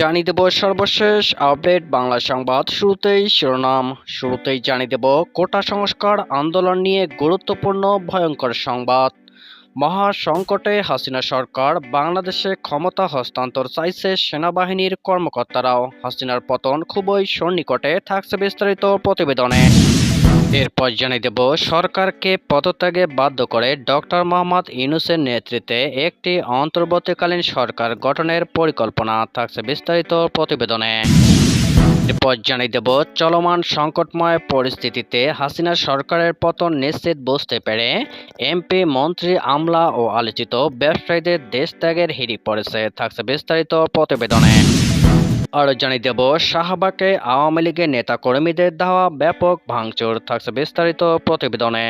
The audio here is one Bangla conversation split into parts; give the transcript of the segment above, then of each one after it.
জানিয়ে দেব সর্বশেষ আপডেট বাংলা সংবাদ। শুরুতেই শিরোনাম। শুরুতেই জানিয়ে দেব, কোটা সংস্কার আন্দোলন নিয়ে গুরুত্বপূর্ণ ভয়ঙ্কর সংবাদ। মহা সংকটে হাসিনা সরকার বাংলাদেশে ক্ষমতা হস্তান্তর চাইছে সেনাবাহিনীর কর্মকর্তারাও। হাসিনার পতন খুবই সন্নিকটে থাকছে বিস্তারিত প্রতিবেদনে। এরপর জানিয়ে দেব, সরকারকে পদত্যাগে বাধ্য করে ডক্টর মোহাম্মদ ইউনুসের নেতৃত্বে একটি অন্তর্বর্তীকালীন সরকার গঠনের পরিকল্পনা থাকছে বিস্তারিত প্রতিবেদনে। এরপর জানিয়ে দেব, চলমান সংকটময় পরিস্থিতিতে হাসিনা সরকারের পতন নিশ্চিত বুঝতে পেরে এমপি, মন্ত্রী আমলা ও আলোচিত ব্যবসায়ীদের দেশ ত্যাগের হিড়িক পড়েছে, থাকছে বিস্তারিত প্রতিবেদনে। আরও জানিয়ে দেব, শাহবাগে আওয়ামী লীগের নেতা কর্মীদের দেওয়া ব্যাপক ভাঙচুর থাকছে বিস্তারিত প্রতিবেদনে।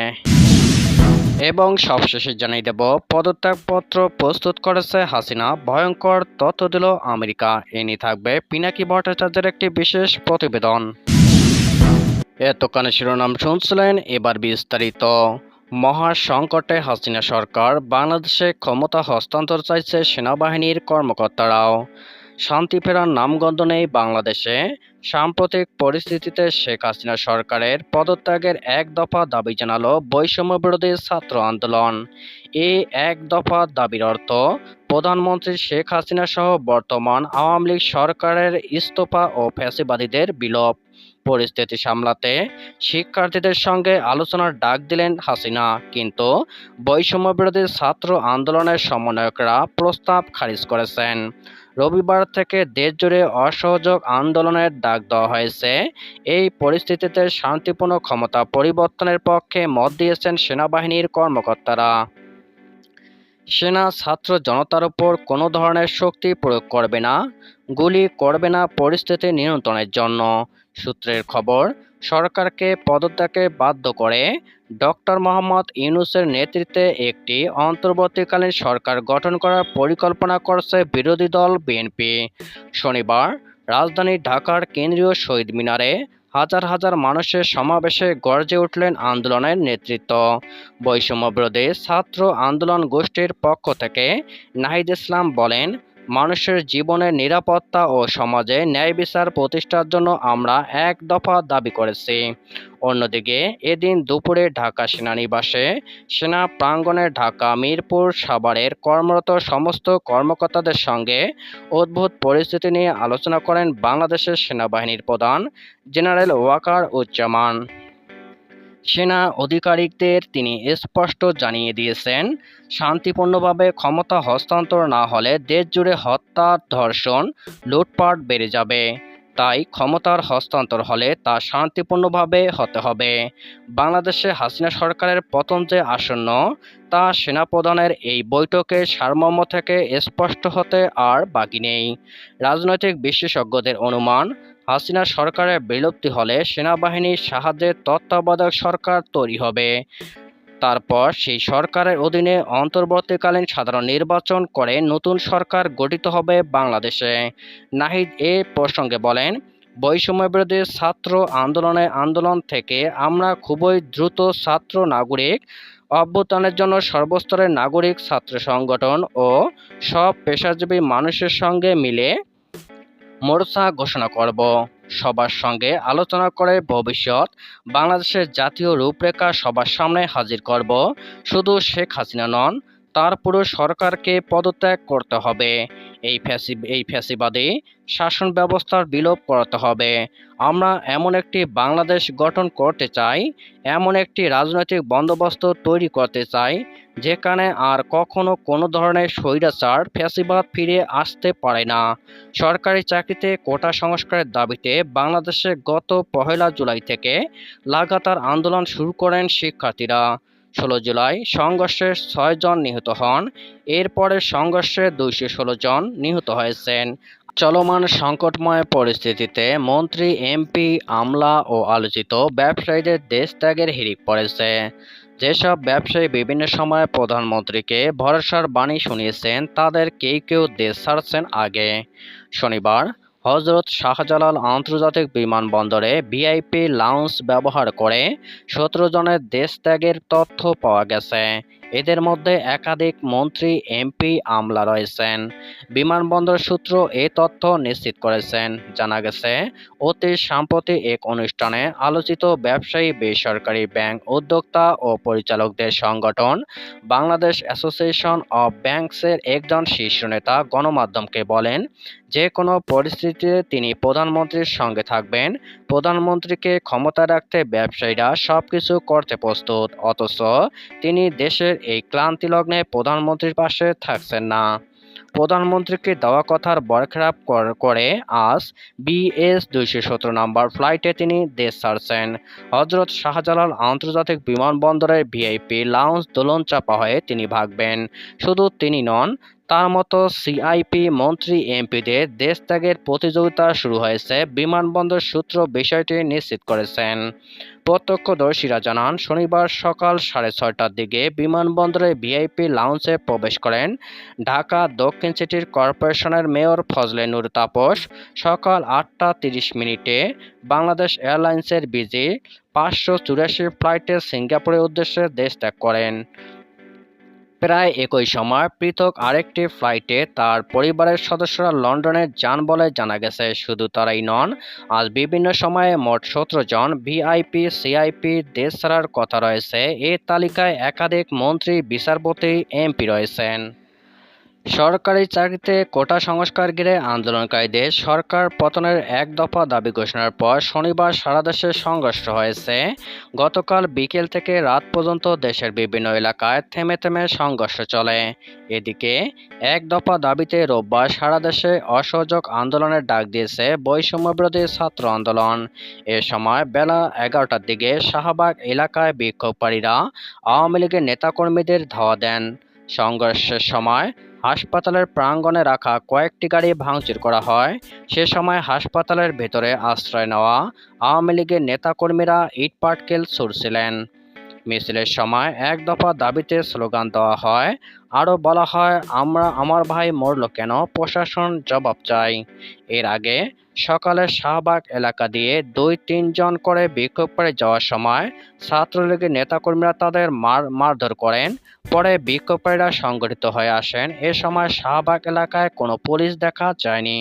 এবং সবশেষে জানিয়ে দেব, পদত্যাগপত্র প্রস্তুত করেছে হাসিনা, ভয়ঙ্কর তথ্য দিল আমেরিকা। এ নিয়ে থাকবে পিনাকি ভট্টাচার্যের একটি বিশেষ প্রতিবেদন। এতক্ষণে শিরোনাম শুনছিলেন এবার বিস্তারিত। মহা সংকটে হাসিনা সরকার বাংলাদেশে ক্ষমতা হস্তান্তর চাইছে সেনাবাহিনীর কর্মকর্তারাও। শান্তি ফেরার নামগন্ধ নেই বাংলাদেশে। সাম্প্রতিক পরিস্থিতিতে শেখ হাসিনা সরকারের পদত্যাগের এক দফা দাবি জানালো বৈষম্য বিরোধী ছাত্র আন্দোলন। এই এক দফা দাবির অর্থ প্রধানমন্ত্রী শেখ হাসিনা সহ বর্তমান আওয়ামী লীগ সরকারের ইস্তফা ও ফ্যাসিবাদীদের বিলোপ। পরিস্থিতি সামলাতে শিক্ষার্থীদের সঙ্গে আলোচনার ডাক দিলেন হাসিনা, কিন্তু বৈষম্য বিরোধী ছাত্র আন্দোলনের সমন্বয়করা প্রস্তাব খারিজ করেছেন। রবিবার থেকে দেশজুড়ে অসহযোগ আন্দোলনের ডাক দেওয়া হয়েছে। এই পরিস্থিতিতে শান্তিপূর্ণ ক্ষমতা পরিবর্তনের পক্ষে মত দিয়েছেন সেনাবাহিনীর কর্মকর্তারা। সেনা ছাত্র জনতার উপর কোনো ধরনের শক্তি প্রয়োগ করবে না, গুলি করবে না পরিস্থিতি নিয়ন্ত্রণের জন্য। সূত্রের খবর সরকারকে পদত্যাগে বাধ্য করে ডক্টর মোহাম্মদ ইউনুসের নেতৃত্বে একটি অন্তর্বর্তীকালীন সরকার গঠন করার পরিকল্পনা করছে বিরোধী দল বিএনপি। শনিবার রাজধানী ঢাকার কেন্দ্রীয় শহীদ মিনারে হাজার হাজার মানুষের সমাবেশে গর্জে উঠলেন আন্দোলনের নেতৃত্ব। বৈষম্য বিরোধী ছাত্র আন্দোলন গোষ্ঠীর পক্ষ থেকে নাহিদ ইসলাম বলেন মানুষের জীবনের নিরাপত্তা ও সমাজে ন্যায় বিচার প্রতিষ্ঠার জন্য আমরা এক দফা দাবি করেছি। অন্যদিকে, এদিন দুপুরে ঢাকা সেনানিবাসে সেনা প্রাঙ্গণে ঢাকা মিরপুর সাভারের কর্মরত সমস্ত কর্মকর্তাদের সঙ্গে অদ্ভুত পরিস্থিতি নিয়ে আলোচনা করেন বাংলাদেশের সেনাবাহিনীর প্রধান জেনারেল ওয়াকার উজ্জামান। সেনা আধিকারিকদের তিনি স্পষ্ট জানিয়ে দিয়েছেন, শান্তিপূর্ণভাবে ক্ষমতা হস্তান্তর না হলে দেশজুড়ে হত্যা ধর্ষণ, লুটপাট বেড়ে যাবে। তাই ক্ষমতার হস্তান্তর হলে তা শান্তিপূর্ণভাবে হতে হবে। বাংলাদেশে হাসিনা সরকারের পতন যে আসন্ন, তা সেনাপ্রধানের এই বৈঠকে সারমর্ম থেকে স্পষ্ট হতে আর বাকি নেই। রাজনৈতিক বিশেষজ্ঞদের অনুমান, হাসিনা সরকারের বিলুপ্তি হলে সেনাবাহিনীর সাহায্যে তত্ত্বাবধায়ক সরকার তৈরি হবে। তারপর সেই সরকারের অধীনে অন্তর্বর্তীকালীন সাধারণ নির্বাচন করে নতুন সরকার গঠিত হবে বাংলাদেশে। নাহিদ এ প্রসঙ্গে বলেন বৈষম্য বিরোধী ছাত্র আন্দোলনে আন্দোলন থেকে আমরা খুবই দ্রুত ছাত্র নাগরিক, অভ্যুত্থানের জন্য সর্বস্তরের নাগরিক ছাত্র সংগঠন ও সব পেশাজীবী মানুষের সঙ্গে মিলে মোর্চা ঘোষণা করব। সবার সঙ্গে আলোচনা করে ভবিষ্যৎ, বাংলাদেশের জাতীয় রূপরেখা সবার সামনে হাজির করব। শুধু শেখ হাসিনা নন তার পুরো সরকারকে পদত্যাগ করতে হবে। এই ফ্যাসি, এই ফ্যাসিবাদী শাসন ব্যবস্থার বিলোপ করাতে হবে। আমরা এমন একটি বাংলাদেশ গঠন করতে চাই, এমন একটি রাজনৈতিক বন্দোবস্ত তৈরি করতে চাই, যেখানে আর কখনো কোনো ধরনের স্বৈরাচার, ফ্যাসিবাদ ফিরে আসতে পারে না। সরকারি চাকরিতে কোটা সংস্কারের দাবিতে বাংলাদেশে গত পহেলা জুলাই থেকে লাগাতার আন্দোলন শুরু করেন শিক্ষার্থীরা। ষোলো জুলাই সংঘর্ষে ছয়জন নিহত হন। এরপরে সংঘর্ষে দুইশো ষোলো জন নিহত হয়েছেন। চলমান সংকটময় পরিস্থিতিতে মন্ত্রী এমপি আমলা ও আলোচিত ব্যবসায়ীদের দেশ ত্যাগের হিড়িক পড়েছে। যেসব ব্যবসায়ী বিভিন্ন সময়ে প্রধানমন্ত্রীকে ভরসার বাণী শুনিয়েছেন, তাদের কেউ কেউ দেশ ছাড়ছেন আগে। শনিবার হজরত শাহজালাল আন্তর্জাতিক বিমানবন্দরে ভিআইপি লাউঞ্জ ব্যবহার করে সতেরো জনের দেশ ত্যাগের তথ্য পাওয়া গেছে। এদের মধ্যে একাধিক মন্ত্রী, এমপি, আমলা রয়েছেন। বিমানবন্দর সূত্র এ তথ্য নিশ্চিত করেছেন। জানা গেছে, অতি সাম্প্রতি এক অনুষ্ঠানে আলোচিত ব্যবসায়ী বেসরকারি ব্যাংক উদ্যোক্তা ও পরিচালকদের সংগঠন বাংলাদেশ অ্যাসোসিয়েশন অব ব্যাংকসের একজন শীর্ষ নেতা গণমাধ্যমকে বলেন, যে কোনো পরিস্থিতিতে তিনি প্রধানমন্ত্রীর সঙ্গে থাকবেন। প্রধানমন্ত্রীকে ক্ষমতা রাখতে ব্যবসায়ীরা সবকিছু করতে প্রস্তুত। অথচ তিনি দেশের এই ক্লান্তি লগ্নে প্রধানমন্ত্রীর পাশে থাকছেন না। প্রধানমন্ত্রীকে দেওয়া কথার বরখেরাপ কর- আজ বিএস দুইশো সতেরো নম্বর ফ্লাইটে তিনি দেশ ছাড়ছেন। হজরত শাহজালাল আন্তর্জাতিক বিমানবন্দরের ভিআইপি লাউঞ্জ দোলন চাপা হয়ে তিনি ভাগবেন। শুধু তিনি নন তার মতো সিআইপি মন্ত্রী এমপিদের দেশ ত্যাগের প্রতিযোগিতা শুরু হয়েছে, বিমানবন্দর সূত্র বিষয়টি নিশ্চিত করেছেন। প্রত্যক্ষদর্শীরা জানান, শনিবার সকাল সাড়ে ছয়টার দিকে বিমানবন্দরে ভিআইপি লাউঞ্জে প্রবেশ করেন ঢাকা দক্ষিণ সিটির কর্পোরেশনের মেয়র ফজলে নূর তাপস। সকাল আটটা তিরিশ মিনিটে বাংলাদেশ এয়ারলাইন্সের বিজি পাঁচশো চুরাশি ফ্লাইটে সিঙ্গাপুরের উদ্দেশ্যে দেশ ত্যাগ করেন। প্রায় একই সময় পৃথক আরেকটি ফ্লাইটে তার পরিবারের সদস্যরা লন্ডনে যান বলে জানা গেছে। শুধু তারাই নন, আজ বিভিন্ন সময়ে মোট সতেরো জন ভিআইপি সিআইপি দেশ ছাড়ার কথা রয়েছে। এ তালিকায় একাধিক মন্ত্রী, বিচারপতি এমপি রয়েছেন। সরকারি চাকরিতে কোটা সংস্কার ঘিরে আন্দোলনকারীদের সরকার পতনের এক দফা দাবি ঘোষণার পর শনিবার সারা দেশে সংঘর্ষ হয়েছে। গতকাল বিকেল থেকে রাত পর্যন্ত দেশের বিভিন্ন এলাকায় থেমে থেমে সংঘর্ষ চলে। এদিকে এক দফা দাবিতে রোববার সারা দেশে অসহযোগ আন্দোলনের ডাক দিয়েছে বৈষম্যবিরোধী ছাত্র আন্দোলন। এ সময় বেলা এগারোটার দিকে শাহবাগ এলাকায় বিক্ষোভকারীরা আওয়ামী লীগের নেতাকর্মীদের ধাওয়া দেন। সংঘর্ষের সময় হাসপাতালের প্রাঙ্গণে রাখা কয়েকটি গাড়ি ভাঙচুর করা হয়। সে সময় হাসপাতালের ভেতরে আশ্রয় নেওয়া আওয়ামী লীগের নেতাকর্মীরা ইট পাটকেল ছুড়ছিলেন। মিছিলের সময় এক দফা দাবিতে স্লোগান দেওয়া হয় আরও বলা হয়, আমরা, আমার ভাই মরল কেন? প্রশাসন জবাব চাই। এর আগে সকালে শাহবাগ এলাকা দিয়ে দুই তিনজন করে বিক্ষোভ করে যাওয়ার সময় ছাত্রলীগের নেতাকর্মীরা তাদের মার, মারধর করেন। পরে বিক্ষোভকারীরা সংগঠিত হয়ে আসেন। এ সময় শাহবাগ এলাকায় কোনো পুলিশ দেখা যায়নি।